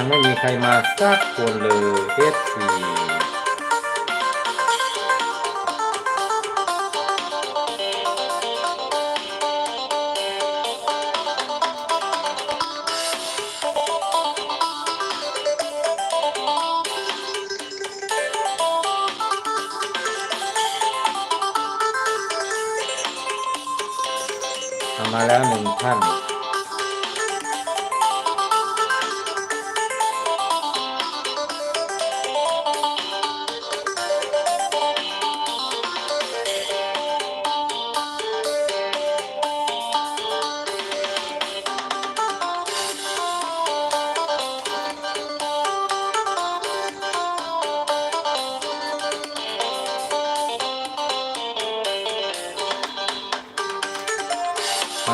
ยังไม่มีใครมาสักคนเลยเอฟซีเอามาแล้วหนึ่งท่าน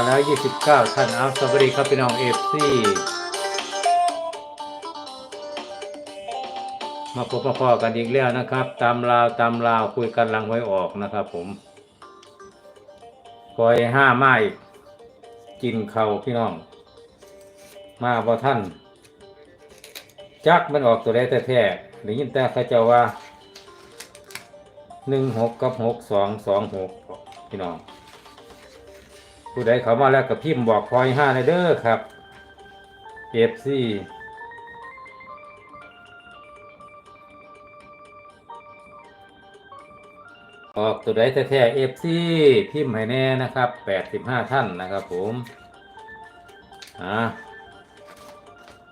มาแล้ว 29 ท่านอัพสวัสดีครับพี่น้องเอฟซีมาพบมาพอกันอีกแล้วนะครับ ตามราวตามราวคุยกันลังไว้ออกนะครับผมคอยห้าไม้กินเขาพี่น้อง มาบ่ท่าน จักมันออกตัวได้แท้ๆได้ยินแต่เขาเจ้าว่าหนึ่งหกกับหกสองสองหกพี่น้อง ผู้ใดเขามาแล้วก็พิมพ์บอกพลอยห้าในเด้อครับเอฟซีออกตัวใดแท้ๆเอฟซีพิมพ์ให้แน่นะครับแปดสิบห้าท่านนะครับผมอ่า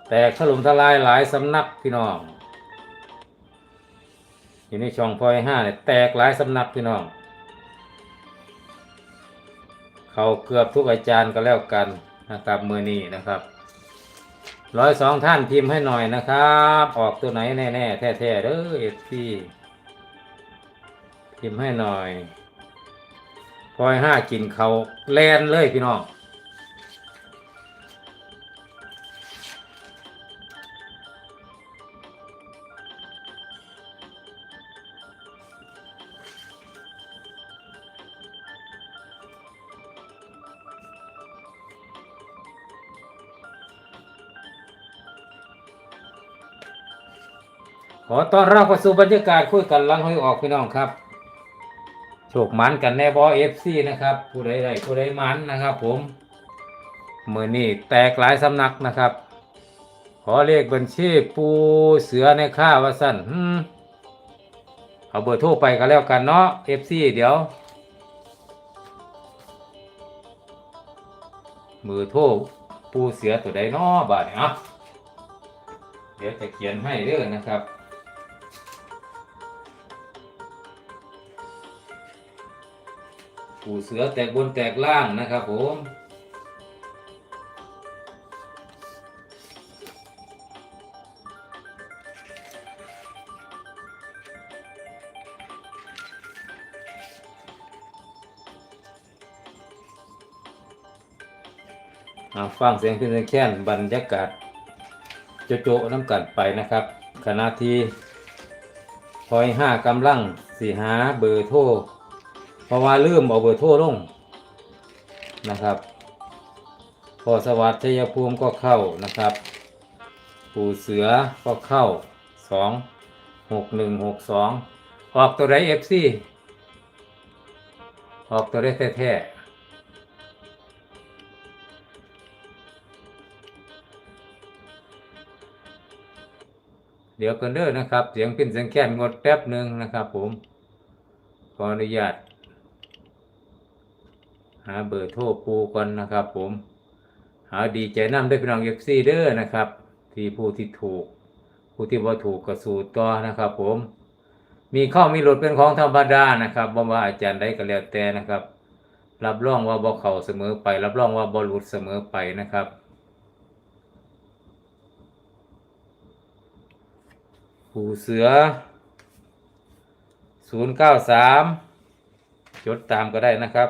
แตกถล่มทลายหลายสำนักพี่น้องอยู่ในช่องพลอยห้าเนี่ยแตกหลายสำนักพี่น้อง เขาเกือบทุกอาจารย์ก็แล้วกันนะครับมือนี้นะครับร้อยสองท่านพิมพ์ให้หน่อยนะครับ ออกตัวไหนแน่ๆแท้ๆเด้อเอฟซีพิมพ์ให้หน่อยพอยห้ากินเขาแลนเลยพี่น้อง ต้อนรับเข้าสู่บรรยากาศคุยกันลังห้อยออกพี่น้องครับ โชคหมันกันแน่บอเอฟซีนะครับ ผู้ใดใดผู้ใดหมันนะครับ ผมมือนี้แตกหลายสำนักนะครับ ขอเลขบัญชีปูเสือในข้าวสั้นเอาเบอร์โทรไปก็แล้วกันเนาะเอฟซีเดี๋ยวเบอโทรปูเสือตัวใดเนาะบาทเนี่ยอะเดี๋ยวจะเขียนให้เด้อนะครับ ปูเสือแตกบนแตกล่างนะครับผมฟังเสียงขึ้นแค่นบรรยากาศ โจโจน้ำกัดไปนะครับ ขณะที่พอยห้ากำลังสีหาเบอร์โทร เพราะว่าลืมเอาเบอร์โทรลงนะครับพอสวัสดิ์ชัยภูมิก็เข้านะครับ ปู่เสือก็เข้าสองหกหนึ่งหกสองออกตัวไรเอฟซีออกตัวไรแท้เดี๋ยวกันเด้อนะครับ เสียงขึ้นเสียงแค้นงดแป๊บหนึ่งนะครับผม ขออนุญาต หาเบอร์โทรปูก่อนนะครับ ผมหาดีใจน้ำได้พี่น้องเอฟซีเด้อนะครับ ที่ผู้ที่ถูก ผู้ที่ว่าถูกกระสูตรต่อนะครับ ผม มีข้อมีหลุดเป็นของธรรมดานะครับบ่ว่าอาจารย์ใดก็แล้วแต่นะครับ รับรองว่าบ่เข้าเสมอไป รับรองว่าบ่หลุดเสมอไปนะครับผู้เสือศูนย์เก้าสามจดตามก็ได้นะครับ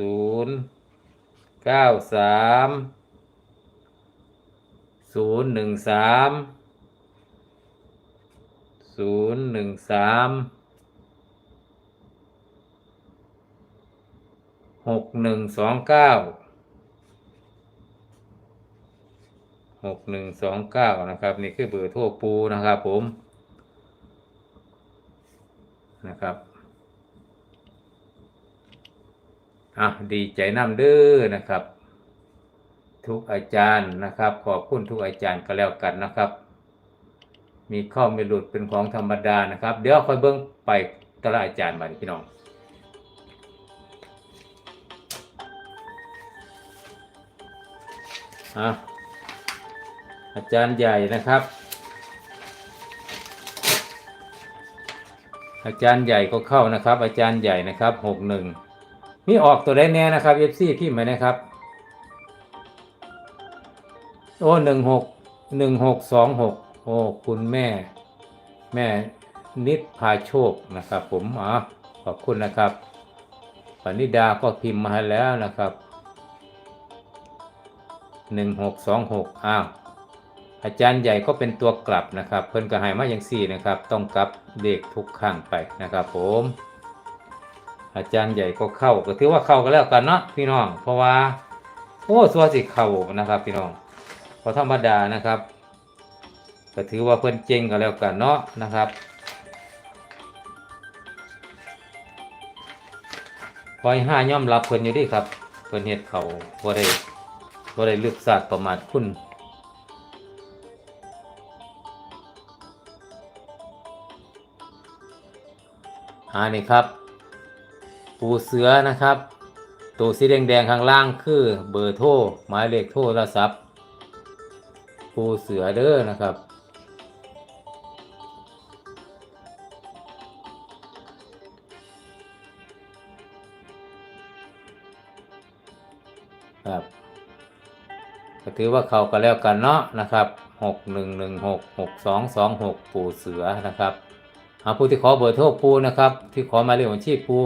ศูนย์เก้าสามศูนย์หนึ่งสามศูนย์หนึ่งสามหกหนึ่งสองเก้าหกหนึ่งสองเก้านะครับ นี่คือเบอร์โทรปูนะครับผมนะครับ อะดีใจน้ำเด้อนะครับ ทุกอาจารย์นะครับ ขอบคุณทุกอาจารย์ก็แล้วกันนะครับ มีข้อไม่หลุดเป็นของธรรมดานะครับ เดี๋ยวค่อยเบิ้งไปตละอาจารย์มาพี่น้องอะอาจารย์ใหญ่นะครับ อาจารย์ใหญ่ก็เข้านะครับ อาจารย์ใหญ่นะครับหกหนึ่ง นี่ออกตัวได้แน่นะครับเอฟซีพี่มนะครับ โอ้หนึ่งหกหนึ่งหกสองหกโอ้คุณแม่ แม่นิดพาโชคนะครับผมอ๋อขอบคุณนะครับปณิดาก็พิมพ์มาแล้วนะครับหนึ่งหกสองหกอ้าวอาจารย์ใหญ่ก็เป็นตัวกลับนะครับ เพิ่นก็ให้มาอย่างสี่นะครับ ต้องกลับเด็กทุกข้างไปนะครับผม อาจารย์ใหญ่ก็เข้าก็ถือว่าเข้ากันแล้วกันเนาะพี่น้อง เพราะว่าโอ้สัวสิเข้านะครับ พี่น้องพอธรรมดานะครับ ก็ถือว่าเพิ่นเจงกันแล้วกันเนาะนะครับพอยห้าย่อมรับเพิ่นอยู่ดีครับ เพิ่นเฮ็ดเขาบ่ได้บ่ได้เลือกศาสตร์ประมาทคุณอ่านี่ครับ ปูเสือนะครับ ตัวสีแดงๆข้างล่างคือเบอร์โทรหมายเลขโทรศัพท์ ปูเสือเด้อนะครับครับก็ถือว่าเขากันแล้วกันเนาะนะครับหกหนึ่งหนึ่งหกหกสองสองหกปูเสือนะครับเอาผู้ที่ขอเบอร์โทรปูนะครับ ที่ขอมายเลขบัญชีพปู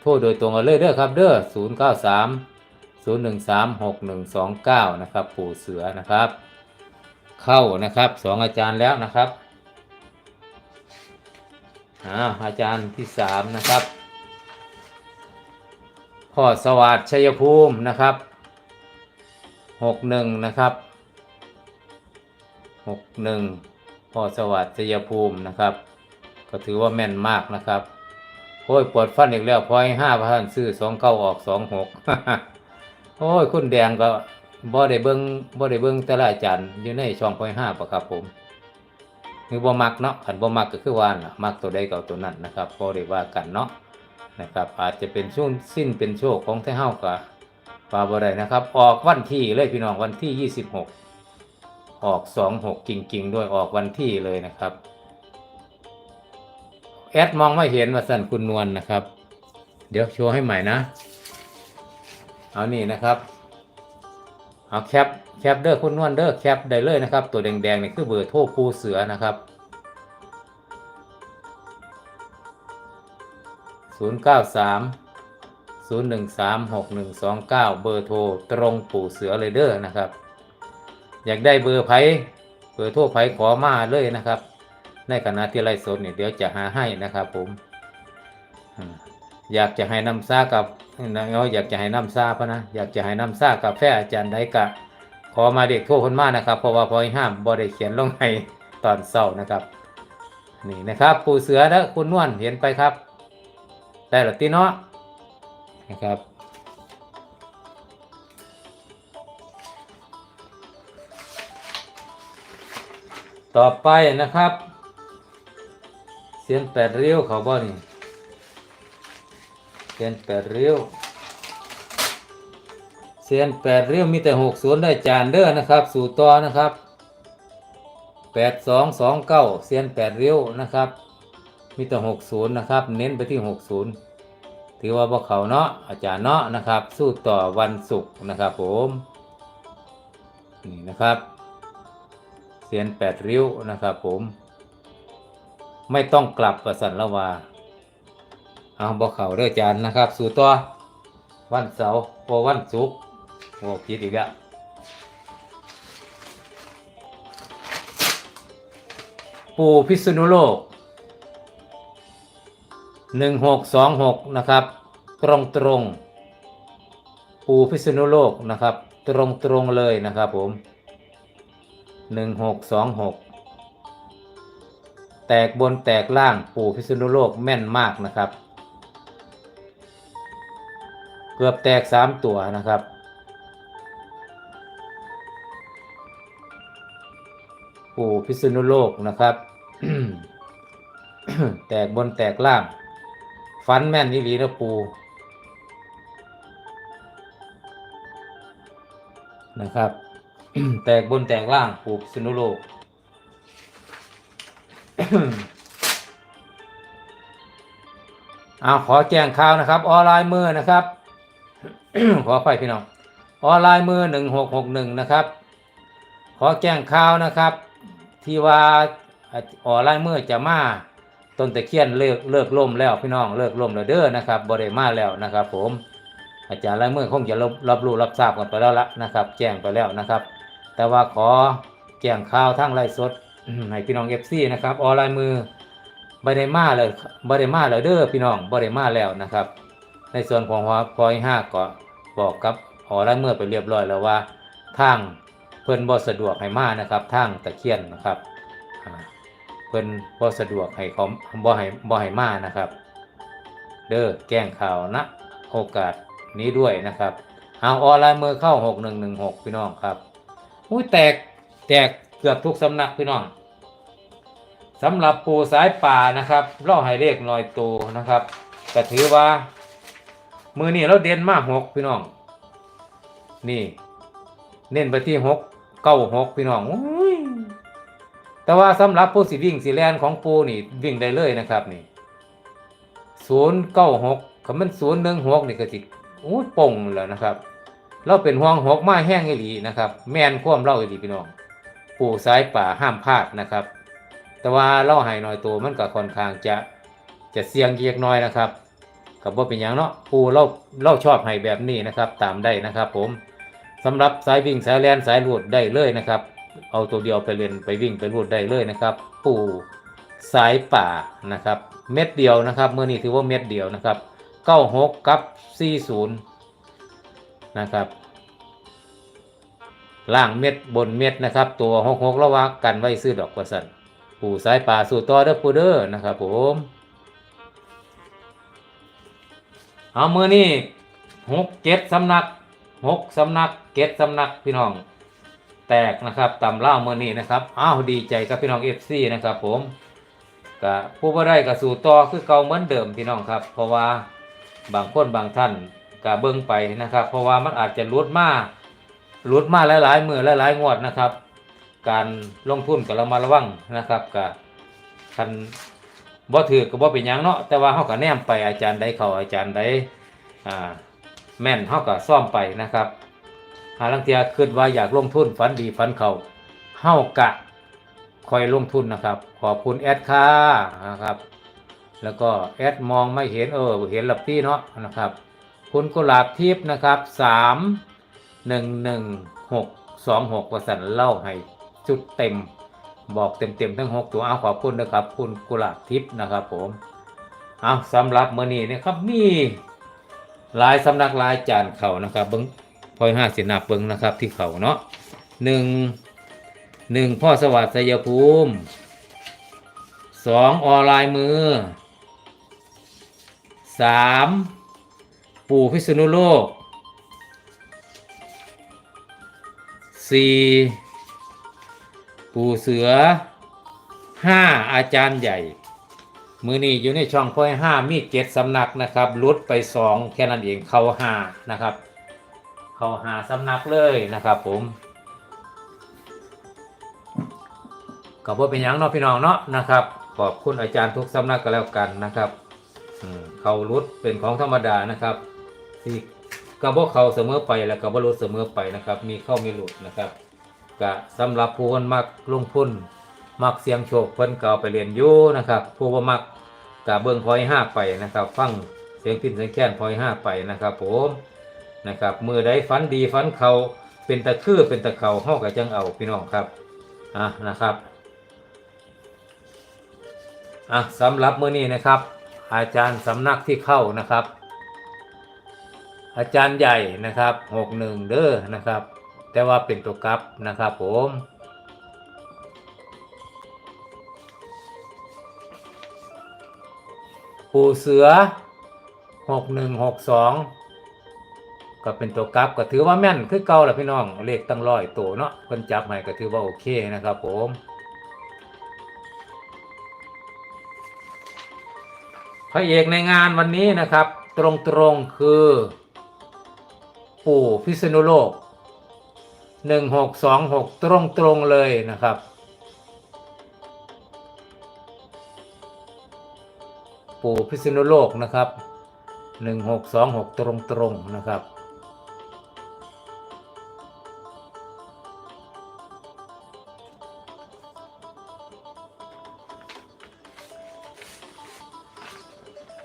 โทรโดยตรงกันเลยเด้อครับเด้อศูนย์เก้าสามศูนย์หนึ่งสามหกหนึ่งสองเก้านะครับ ปูเสือนะครับ เข้านะครับสองอาจารย์แล้วนะครับอาอาจารย์ที่สามนะครับพ่อสวัสดิ์ชัยภูมินะครับหกหนึ่งนะครับหกหนึ่งพ่อสวัสดิ์ชัยภูมินะครับ ก็ถือว่าแม่นมากนะครับ อ้ยปวดฟันอีกแล้วพอยห้าพันซื้อสองเก้าออกสองหกโอ้ยคุณแดงก็บ่ได้เบิ้งบ่ได้เบิ้งแต่ละอาจารย์อยู่ในช่องพอยห้าปะครับผมคือบ่มักเนาะขันบ่มักก็คือว่านะมักตัวใดก็เอาตัวนั้นนะครับบ่ได้ว่ากันเนาะนะครับ อาจจะเป็นช่วงสิ้นเป็นโชคของไทเฮาก็ว่าบ่ได้นะครับ ออกวันที่เลยพี่น้องวันที่26ออก26จริงๆ ด้วยออกวันที่เลยนะครับ แอดมองไม่เห็นว่าสั่นคุณนวลนะครับ เดี๋ยวโชว์ให้ใหม่นะ เอานี่นะครับ เอาแคปแคปเด้อคุณนวลเด้อแคปได้เลยนะครับ ตัวแดงๆนี่คือเบอร์โทรปูเสือนะครับ 093 013 6129 เบอร์โทรตรงปู่เสือเลยเด้อนะครับ อยากได้เบอร์ไผเบอร์โทรไผขอมาเลยนะครับ ในขณะที่ไลฟ์สดเนี่ยเดี๋ยวจะหาให้นะครับผมอยากจะให้น้ำซากับเราอยากจะให้น้ำซาพะนะอยากจะให้น้ำซากาแฟอาจารย์ใดกะ ขอมาเด็กโทรคนมากนะครับ เพราะว่าพอยห้ามบ่ได้เขียนลงให้ตอนเศร้านะครับนี่นะครับ ปูเสือและคุณนวลเห็นไปครับ ได้หรือตีเนาะนะครับต่อไปนะครับ สียนแปดเริ้วเขาบ่นี่เสียนแปดเริ้วเสียนแปดเริ้วมีแต่หกศูนย์ได้จานเด้อนะครับ สู่ต่อนะครับแปดสองสองเก้าเสียนแปดเริ้วนะครับ มีแต่หกศูนย์นะครับ เน้นไปที่หกศูนย์ถือว่าพวกเขาเนาะอาจารย์เนาะนะครับ สู้ต่อวันศุกร์นะครับผมนี่นะครับเสียนแปดริ้วนะครับผม ไม่ต้องกลับประสันละวาเอาบอกเขาเด้อจานนะครับ สู่ตัววันเสาร์พอวันศุกร์โอ้คิดอีกแล้วปู่พิษณุโลกหนึ่งหกสองหกนะครับ ตรงตรงปู่พิษณุโลกนะครับ ตรงตรงเลยนะครับผมหนึ่งหกสองหก แตกบนแตกล่างปู่พิษณุโลกแม่นมากนะครับ เกือบแตกสามตัวนะครับ ปู่พิษณุโลกนะครับ แตกบนแตกล่าง ฟันแม่นอีหลีนะปูนะครับ แตกบนแตกล่างปูพิษณุโลก เอาขอแจ้งข่าวนะครับ ออนไลน์มือนะครับ ขอไฟพี่น้อง ออนไลน์มือหนึ่งหกหกหนึ่งนะครับ ขอแจ้งข่าวนะครับ ที่ว่าออนไลน์มือจะมาต้นตะเคียนเลิกเลิกล่มแล้วพี่น้องเลิกล่มแล้วเด้อนะครับบริมาแล้วนะครับ ผม อาจารย์ไลน์มือคงจะรับรับรู้รับทราบกันไปแล้วละนะครับ แจ้งไปแล้วนะครับ แต่ว่าขอแจ้งข่าวทั้งไลฟ์สด ให้พี่น้องเอฟซีนะครับออนไลน์มือบริมาเลยบริมาแล้วเด้อพี่น้องบริมาแล้วนะครับ ในส่วนของหัวพอยห้าก็บอกกับออนไลน์มือไปเรียบร้อยแล้วว่าทางเพิ่นบ่สะดวกให้มานะครับทางตะเคียนนะครับเพิ่นบ่สะดวกให้เขาบ่ให้บ่ให้มานะครับ เด้อแจ้งข่าวนะโอกาสนี้ด้วยนะครับเอาออนไลน์มือเข้า6116พี่น้องครับอุ้ยแตกแตก เกือบทุกสำนักพี่น้องสำหรับปูสายป่านะครับเล่าให้เลขลอยตัวนะครับก็ถือว่า มือนี่เราเด่นมากหกพี่น้อง นี่ เน้นไปที่หกเก้าหกพี่น้องแต่ว่าสำหรับผู้สิวิ่งสีแลนของปูนี่วิ่งได้เลยนะครับนี่ศูนย์เก้าหกคำมันศูนย์หนึ่งหกนี่ก็สิอู้ยป่งแล้วนะครับ เราเป็นห่วงหกไม้แห้งอีหลีนะครับ แมนคว่ำเล่าอีหลีพี่น้อง ปูสายป่าห้ามพลาดนะครับ แต่ว่าเล่าให้หน่อยตัวมันก็ค่อนข้างจะจะเสี่ยงเล็กน้อยนะครับกับว่าเป็นอย่างเนาะปูเล่าเล่าชอบให้แบบนี้นะครับ ตามได้นะครับ ผมสำหรับสายวิ่งสายแลนสายลูดได้เลยนะครับ เอาตัวเดียวไปเล่นไปวิ่งไปลูดได้เลยนะครับ ปูสายป่านะครับ เม็ดเดียวนะครับเมื่อนี้ถือว่าเม็ดเดียวนะครับ96กับ40นะครับ ล่างเม็ดบนเม็ดนะครับ ตัว66ระวังกันไว้ซื้อดอกกระสันปูสายป่าสู่ต่อเด้อปูเด้อนะครับผมเอามือนี่หกเจ็ดสำนักหกสำนักเจ็ดสำนักพี่น้องแตกนะครับตำเล่ามือนี้นะครับอ้าวดีใจกับพี่น้องเอฟซีนะครับ ผมก็ผู้บ่ได้ก็สู่ต่อคือเก่าเหมือนเดิมพี่น้องครับ เพราะว่าบางคนบางท่านก็เบิ่งไปนะครับ เพราะว่ามันอาจจะลดมาก หลุดมาหลายๆมือหลายๆงวดนะครับ การลงทุนก็ระมัดระวังนะครับก็คันบ่ถือก็บ่เป็นยังเนาะแต่ว่าเฮาก็แนมไปอาจารย์ใดเขาอาจารย์ใดอ่าแม่นเฮาก็ซ่อมไปนะครับ หาลังเทียคิดว่าอยากลงทุนฝันดีฝันเขาเฮากะคอยลงทุนนะครับ ขอบคุณแอดค่ะนะครับ แล้วก็แอดมองไม่เห็นเออเห็นหลับพี่เนาะนะครับ คุณกุหลาบทิพย์นะครับสาม หนึ่งหนึ่งหกสองหกประสันเล่าให้จุดเต็ม บอกเต็มๆทั้งหกตัวเอาขอบคุณนะครับ คุณกุหลาบทิพย์นะครับผมเอาสำหรับมื้อนี้นะครับมีหลายสำนักหลายจานเข่านะครับเบิ้งพอยห้าสินับเบิ้งนะครับที่เข่าเนาะหนึ่งหนึ่งพ่อสวัสดิ์สยภูมิสองออนไลน์มือสามปู่พิษณุโลก สี่ปูเสือห้าอาจารย์ใหญ่ มือนี้อยู่ในช่องพ่อยห้ามีเจ็ดสำนักนะครับลุดไปสองแค่นั้นเองเข้าหานะครับ เข้าหาสำนักเลยนะครับผมก็บ่เป็นหยังเนาะพี่น้องเนาะนะครับ ขอบคุณอาจารย์ทุกสำนักก็แล้วกันนะครับเขาลุดเป็นของธรรมดานะครับที่ กระบอกเขาเสมอไปแล้วกระบอกลุดเสมอไปนะครับ มีเข้ามีหลุดนะครับก็สำหรับผู้คนมักลงทุนมักเสียงโชคเพิ่นก็เอาไปเรียนอยู่นะครับ ผู้บ่มักก็เบิ่งพอยห้าไปนะครับ ฟังเสียงพินเสียงแค้นพอยห้าไปนะครับ ผมนะครับมือใดฝันดีฝันเขาเป็นตะคือเป็นตะเขาเฮาก็จังเอาพี่น้องครับอะนะครับอะสำหรับมื้อนี้นะครับ อาจารย์สำนักที่เข้านะครับ อาจารย์ใหญ่นะครับหกหนึ่งเด้อนะครับ แต่ว่าเป็นตัวกลับนะครับผมปูเสือหกหนึ่งหกสองก็เป็นตัวกลับก็ถือว่าแม่นคือเก่าแหละพี่น้องเลขตั้งร้อยตัวเนาะคนจับให้ก็ถือว่าโอเคนะครับผมพระเอกในงานวันนี้นะครับ ตรงๆคือ ปู่พิษณุโลกหนึ่งหกสองหกตรงเลยนะครับ ปู่พิษณุโลกนะครับหนึ่งหกสองหกตรงตรงนะครับ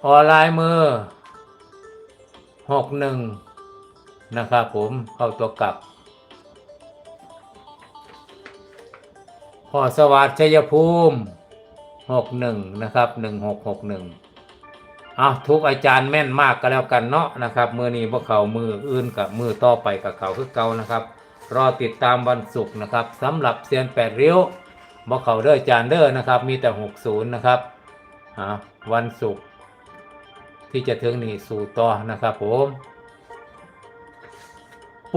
ออนไลน์มือหกหนึ่ง นะครับผมเข้าตัวกลับพอสวัสดิ์ชัยภูมิหกหนึ่งนะครับหนึ่งหกหกหนึ่งเอาทุกอาจารย์แม่นมากก็แล้วกันเนาะนะครับมือนี้พวกเขามืออื่นกับมือต่อไปกับเขาคือเก่านะครับ รอติดตามวันศุกร์นะครับสำหรับเซียนแปดริ้วบอกเขาเด้ออาจารย์เด้อนะครับ มีแต่หกศูนย์นะครับวันศุกร์ที่จะถึงนี่สู่ต่อนะครับผม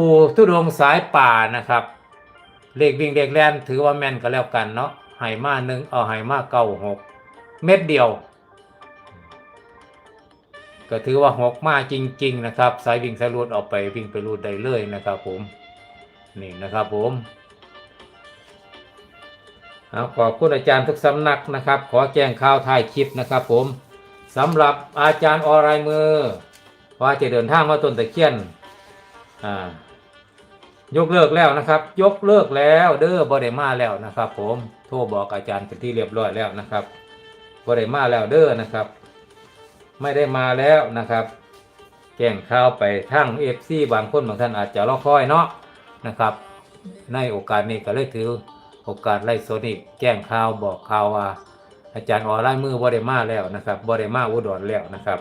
ปู่ทุดงสายป่านะครับ เลขวิ่งเลขแลนถือว่าแม่นก็แล้วกันเนาะไห่มาหนึ่งเอาไห่มาเก้าหกเม็ดเดียว ก็ถือว่าหกมาจริง ๆ นะครับ สายวิ่งสายรูดออกไปวิ่งไปรูดได้เลยนะครับผมนี่นะครับผมเอาขอบคุณอาจารย์ทุกสำนักนะครับ ขอแจ้งข่าวท้ายคลิปนะครับผมสำหรับอาจารย์อรายมือ ว่าจะเดินทางมาต้นตะเคียนอ่า ยกเลิกแล้วนะครับ ยกเลิกแล้วเด้อบอดมาแล้วนะครับ ผมโทรบอกอาจารย์เป็นที่เรียบร้อยแล้วนะครับบอดมาแล้วเด้อนะครับ ไม่ได้มาแล้วนะครับแจ้งข่าวไปทั้งเอฟซีบางคนบางท่านอาจจะรอคอยเนาะนะครับ ในโอกาสนี้ก็เลยถือโอกาสไล่โซนิกแจ้งข่าวบอกข่าวว่าอาจารย์ออไล่มือบอดมาแล้วนะครับบอดมาอุดรแล้วนะครับ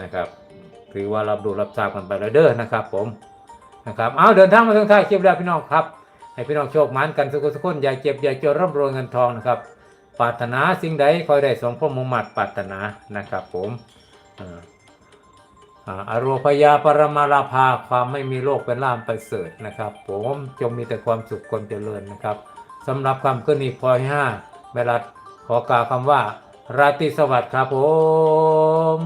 นะครับ ถือว่ารับดูรับทราบกันไปแล้วเด้อนะครับ ผม นะครับเอาเดินทางมาถึงท้ายคลิปแล้วพี่น้องครับ ให้พี่น้องโชคมานกันสุขสุขคนอย่าเจ็บอย่าจนร่ำรวยเงินทองนะครับปรารถนาสิ่งใดคอยได้สมพรมุ่งมั่นปรารถนานะครับ ผมอาอ่าอโรพยาปรมาลาภาความไม่มีโรคเป็นล่ามไปเสริฐนะครับ ผมจงมีแต่ความสุขคนเจริญนะครับสำหรับคำขึ้นนี้พอยห้าเวลาขอกล่าวคำว่า ราตรีสวัสดิ์ครับผม